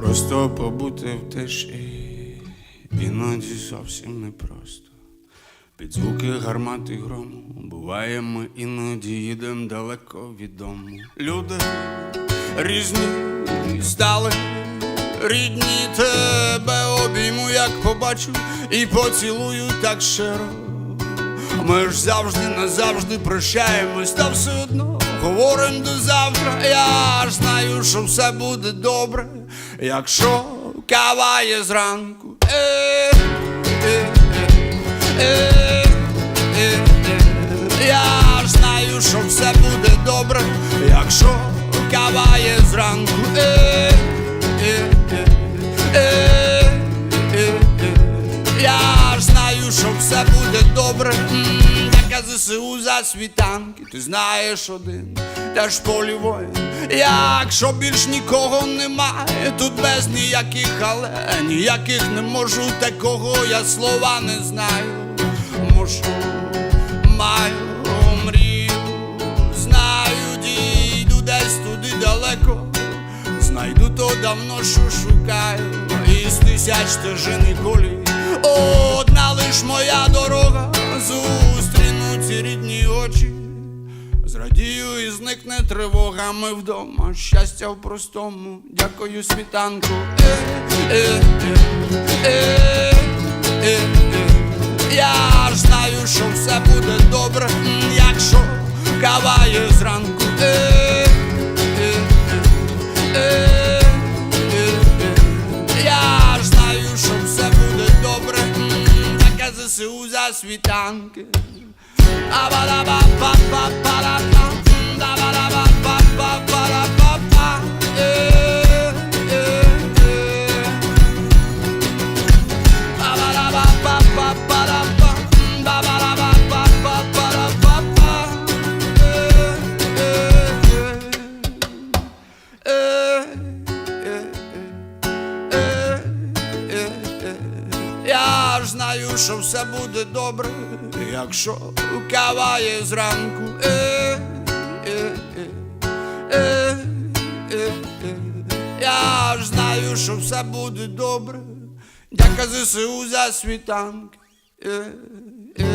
Просто побути в тиші, іноді зовсім непросто. Під звуки гармати грому буває, ми іноді їдем далеко від дому. Люди різні стали, рідні тебе обійму, як побачу, і поцілую так щиро. Ми ж завжди назавжди прощаємось, та все одно говорим до завтра. Я ж знаю, що все буде добре, якщо кава є зранку. Е, е, е. Я знаю, що все буде добре, якщо кава є зранку. Я знаю, що все буде добре. ЗСУ за світанки, ти знаєш один, теж полі воїн. Якщо більш нікого немає, тут без ніяких але ніяких не можу, такого я слова не знаю. Мушу, маю мрію, знаю, дійду десь туди далеко. Знайду то давно, що шукаю, із тисяч стежин і колій. Зрадію і зникне тривога, ми вдома, щастя в простому, дякую світанку. Е, е, е. Я ж знаю, що все буде добре, якщо кава є зранку. Я ж знаю, що все буде добре, таке ЗСУ за світанки. Abadabapapapapa. Я ж знаю, що все буде добре, якщо каває зранку. Е, е, е, е, е, е. Я ж знаю, що все буде добре. Дяка ЗСУ за світанки. Е.